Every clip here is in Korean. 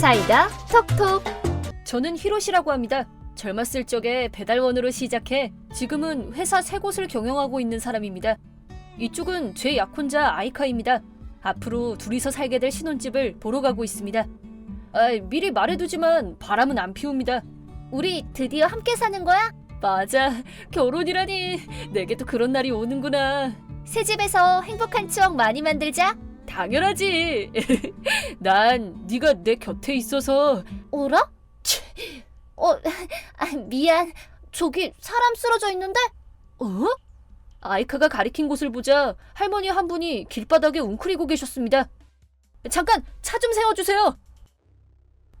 사이다 톡톡 저는 히로시라고 합니다. 젊었을 적에 배달원으로 시작해 지금은 회사 세 곳을 경영하고 있는 사람입니다. 이쪽은 제 약혼자 아이카입니다. 앞으로 둘이서 살게 될 신혼집을 보러 가고 있습니다. 아, 미리 말해두지만 바람은 안 피웁니다. 우리 드디어 함께 사는 거야? 맞아, 결혼이라니 내게도 그런 날이 오는구나. 새 집에서 행복한 추억 많이 만들자 당연하지. 난 네가 내 곁에 있어서 어라? 치, 어, 아, 미안 저기 사람 쓰러져 있는데? 어? 아이카가 가리킨 곳을 보자 할머니 한 분이 길바닥에 웅크리고 계셨습니다. 잠깐 차 좀 세워주세요.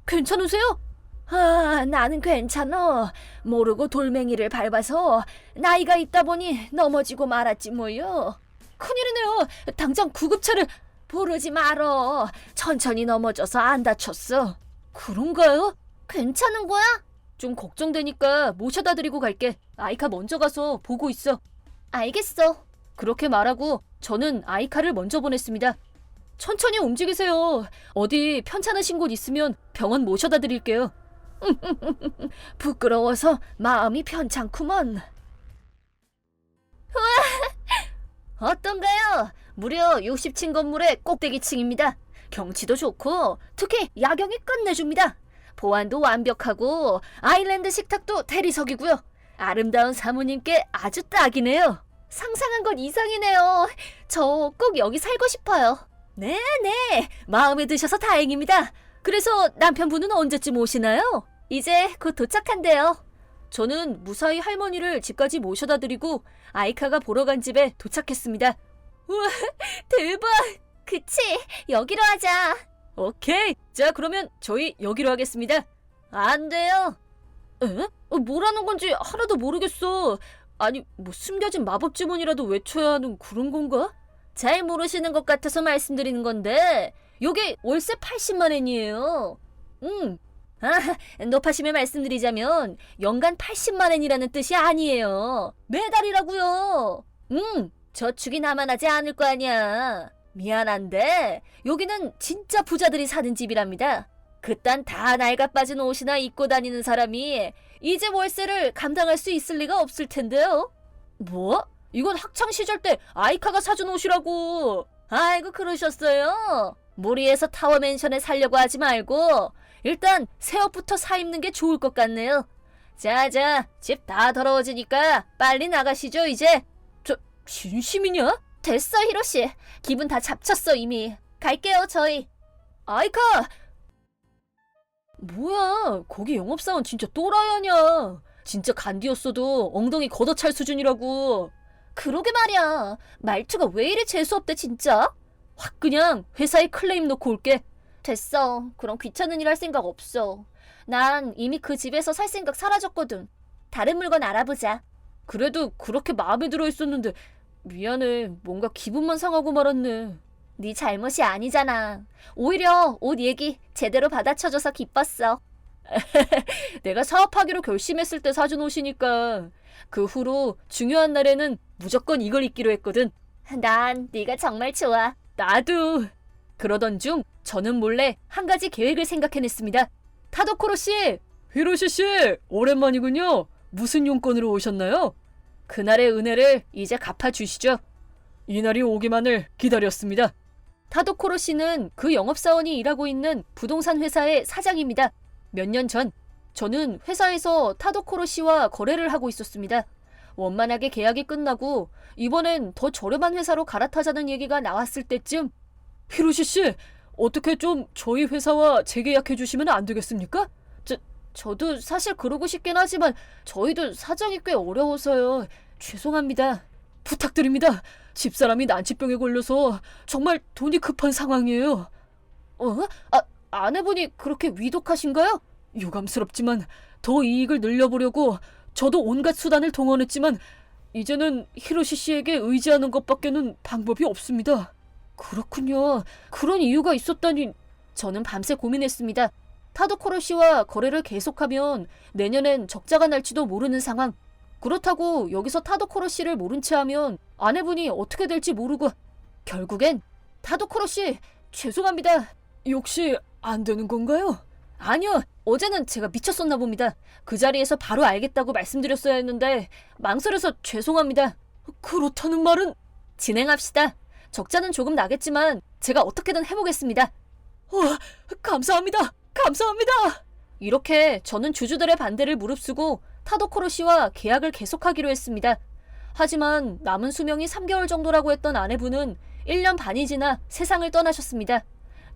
괜찮으세요? 아, 나는 괜찮어. 모르고 돌멩이를 밟아서 나이가 있다 보니 넘어지고 말았지 뭐요. 큰일이네요. 당장 구급차를 부르지 말어. 천천히 넘어져서 안 다쳤어. 그런가요? 괜찮은 거야? 좀 걱정되니까 모셔다 드리고 갈게. 아이카 먼저 가서 보고 있어. 알겠어. 그렇게 말하고 저는 아이카를 먼저 보냈습니다. 천천히 움직이세요. 어디 편찮으신 곳 있으면 병원 모셔다 드릴게요. 부끄러워서 마음이 편찮구먼. 어떤가요? 무려 60층 건물의 꼭대기층입니다. 경치도 좋고 특히 야경이 끝내줍니다. 보안도 완벽하고 아일랜드 식탁도 대리석이고요. 아름다운 사모님께 아주 딱이네요. 상상한 것 이상이네요. 저 꼭 여기 살고 싶어요. 네네, 마음에 드셔서 다행입니다. 그래서 남편분은 언제쯤 오시나요? 이제 곧 도착한대요. 저는 무사히 할머니를 집까지 모셔다 드리고 아이카가 보러 간 집에 도착했습니다. 우와, 대박! 그치? 여기로 하자. 오케이. 자, 그러면 저희 여기로 하겠습니다. 안 돼요. 에? 어, 뭐라는 건지 하나도 모르겠어. 아니, 뭐 숨겨진 마법 주문이라도 외쳐야 하는 그런 건가? 잘 모르시는 것 같아서 말씀드리는 건데, 요게 월세 80만 엔이에요. 음. 아, 높아심에 말씀드리자면 연간 80만 엔이라는 뜻이 아니에요. 매달이라고요. 음, 저축이 남아나지 않을 거 아니야. 미안한데 여기는 진짜 부자들이 사는 집이랍니다. 그딴 다 낡아 빠진 옷이나 입고 다니는 사람이 이제 월세를 감당할 수 있을 리가 없을 텐데요. 뭐? 이건 학창 시절 때 아이카가 사준 옷이라고. 아이고 그러셨어요. 무리해서 타워 맨션에 살려고 하지 말고 일단 새 옷부터 사 입는 게 좋을 것 같네요. 자자, 집 다 더러워지니까 빨리 나가시죠 이제. 저 진심이냐? 됐어, 히로시. 기분 다 잡쳤어, 이미. 갈게요, 저희. 아이카! 뭐야, 거기 영업사원 진짜 또라이 아냐. 진짜 간디였어도 엉덩이 걷어찰 수준이라고. 그러게 말이야. 말투가 왜 이리 재수없대, 진짜? 확 그냥 회사에 클레임 놓고 올게. 됐어. 그럼 귀찮은 일 할 생각 없어. 난 이미 그 집에서 살 생각 사라졌거든. 다른 물건 알아보자. 그래도 그렇게 마음에 들어 있었는데 미안해. 뭔가 기분만 상하고 말았네. 네 잘못이 아니잖아. 오히려 옷 얘기 제대로 받아쳐줘서 기뻤어. 내가 사업하기로 결심했을 때 사준 옷이니까 그 후로 중요한 날에는 무조건 이걸 입기로 했거든. 난 네가 정말 좋아. 나도. 그러던 중 저는 몰래 한 가지 계획을 생각해냈습니다. 타도코로 씨, 히로시 씨, 오랜만이군요. 무슨 용건으로 오셨나요? 그날의 은혜를 이제 갚아주시죠. 이날이 오기만을 기다렸습니다. 타도코로 씨는 그 영업사원이 일하고 있는 부동산 회사의 사장입니다. 몇 년 전, 저는 회사에서 타도코로 씨와 거래를 하고 있었습니다. 원만하게 계약이 끝나고 이번엔 더 저렴한 회사로 갈아타자는 얘기가 나왔을 때쯤 히로시 씨, 어떻게 좀 저희 회사와 재계약해 주시면 안 되겠습니까? 저, 저도 사실 그러고 싶긴 하지만 저희도 사정이 꽤 어려워서요. 죄송합니다. 부탁드립니다. 집사람이 난치병에 걸려서 정말 돈이 급한 상황이에요. 어? 아, 아내분이 그렇게 위독하신가요? 유감스럽지만 더 이익을 늘려보려고 저도 온갖 수단을 동원했지만 이제는 히로시 씨에게 의지하는 것밖에는 방법이 없습니다. 그렇군요. 그런 이유가 있었다니 저는 밤새 고민했습니다. 타도코로 씨와 거래를 계속하면 내년엔 적자가 날지도 모르는 상황. 그렇다고 여기서 타도코로 씨를 모른 채 하면 아내분이 어떻게 될지 모르고 결국엔 타도코로 씨 죄송합니다. 역시 안 되는 건가요? 아니요. 어제는 제가 미쳤었나 봅니다. 그 자리에서 바로 알겠다고 말씀드렸어야 했는데 망설여서 죄송합니다. 그렇다는 말은 진행합시다. 적자는 조금 나겠지만 제가 어떻게든 해보겠습니다. 와, 감사합니다. 감사합니다. 이렇게 저는 주주들의 반대를 무릅쓰고 타도코로 씨와 계약을 계속하기로 했습니다. 하지만 남은 수명이 3개월 정도라고 했던 아내분은 1년 반이 지나 세상을 떠나셨습니다.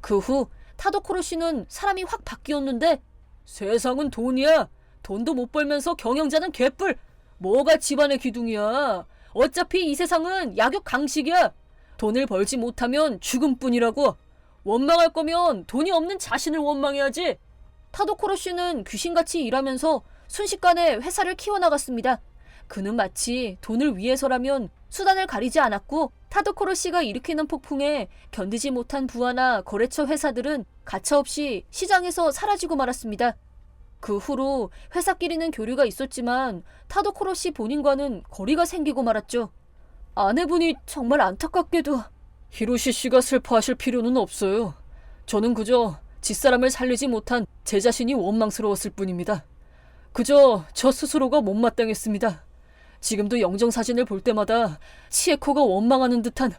그 후 타도코로 씨는 사람이 확 바뀌었는데 세상은 돈이야. 돈도 못 벌면서 경영자는 개뿔. 뭐가 집안의 기둥이야. 어차피 이 세상은 약육 강식이야. 돈을 벌지 못하면 죽음뿐이라고. 원망할 거면 돈이 없는 자신을 원망해야지. 타도코로 씨는 귀신같이 일하면서 순식간에 회사를 키워나갔습니다. 그는 마치 돈을 위해서라면 수단을 가리지 않았고 타도코로 씨가 일으키는 폭풍에 견디지 못한 부하나 거래처 회사들은 가차없이 시장에서 사라지고 말았습니다. 그 후로 회사끼리는 교류가 있었지만 타도코로 씨 본인과는 거리가 생기고 말았죠. 아내분이 정말 안타깝게도 히로시 씨가 슬퍼하실 필요는 없어요. 저는 그저 집사람을 살리지 못한 제 자신이 원망스러웠을 뿐입니다. 그저 저 스스로가 못마땅했습니다. 지금도 영정 사진을 볼 때마다 치에코가 원망하는 듯한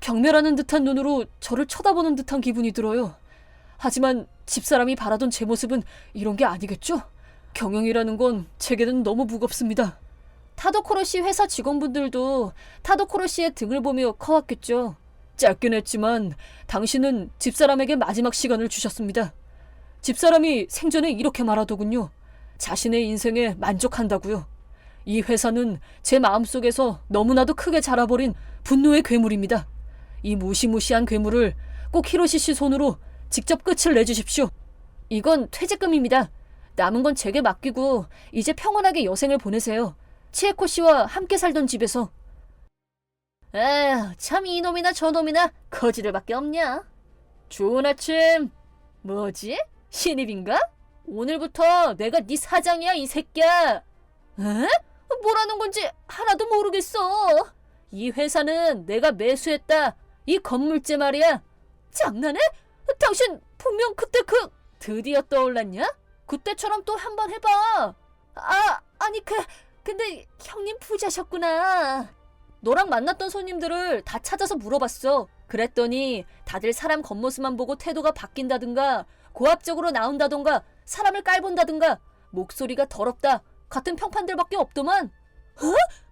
경멸하는 듯한 눈으로 저를 쳐다보는 듯한 기분이 들어요. 하지만 집사람이 바라던 제 모습은 이런 게 아니겠죠? 경영이라는 건 제게는 너무 무겁습니다. 타도코로 씨 회사 직원분들도 타도코로 씨의 등을 보며 커왔겠죠. 짧긴 했지만 당신은 집사람에게 마지막 시간을 주셨습니다. 집사람이 생전에 이렇게 말하더군요. 자신의 인생에 만족한다고요. 이 회사는 제 마음속에서 너무나도 크게 자라버린 분노의 괴물입니다. 이 무시무시한 괴물을 꼭 히로시 씨 손으로 직접 끝을 내주십시오. 이건 퇴직금입니다. 남은 건 제게 맡기고 이제 평온하게 여생을 보내세요. 치에코 씨와 함께 살던 집에서. 에휴, 참 이놈이나 저놈이나 거지들밖에 없냐? 좋은 아침. 뭐지? 신입인가? 오늘부터 내가 네 사장이야, 이 새끼야. 에? 뭐라는 건지 하나도 모르겠어. 이 회사는 내가 매수했다. 이 건물째 말이야. 장난해? 당신 분명 그때 그 드디어 떠올랐냐? 그때처럼 또 한 번 해봐. 아, 아니 그 근데 형님 부자셨구나. 너랑 만났던 손님들을 다 찾아서 물어봤어. 그랬더니 다들 사람 겉모습만 보고 태도가 바뀐다든가 고압적으로 나온다든가 사람을 깔본다든가 목소리가 더럽다 같은 평판들밖에 없더만. 어?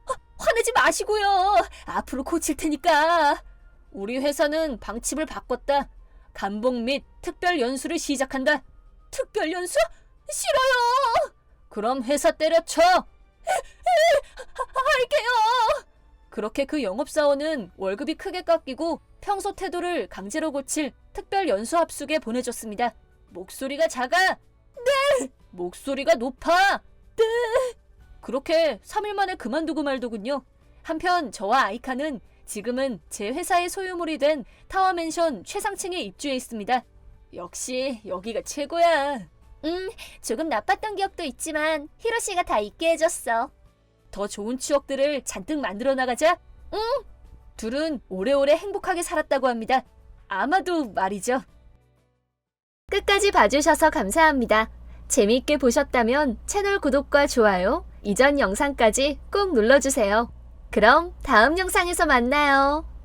화- 화내지 마시고요. 앞으로 고칠 테니까. 우리 회사는 방침을 바꿨다. 감봉 및 특별 연수를 시작한다. 특별 연수? 싫어요. 그럼 회사 때려쳐. 할게요. 그렇게 그 영업사원은 월급이 크게 깎이고 평소 태도를 강제로 고칠 특별 연수 합숙에 보내줬습니다. 목소리가 작아. 네. 목소리가 높아. 네. 그렇게 3일 만에 그만두고 말더군요. 한편 저와 아이카는 지금은 제 회사의 소유물이 된 타워맨션 최상층에 입주해 있습니다. 역시 여기가 최고야. 음, 조금 나빴던 기억도 있지만 히로시가 다 잊게 해줬어. 더 좋은 추억들을 잔뜩 만들어 나가자. 응. 둘은 오래오래 행복하게 살았다고 합니다. 아마도 말이죠. 끝까지 봐주셔서 감사합니다. 재미있게 보셨다면 채널 구독과 좋아요, 이전 영상까지 꼭 눌러주세요. 그럼 다음 영상에서 만나요.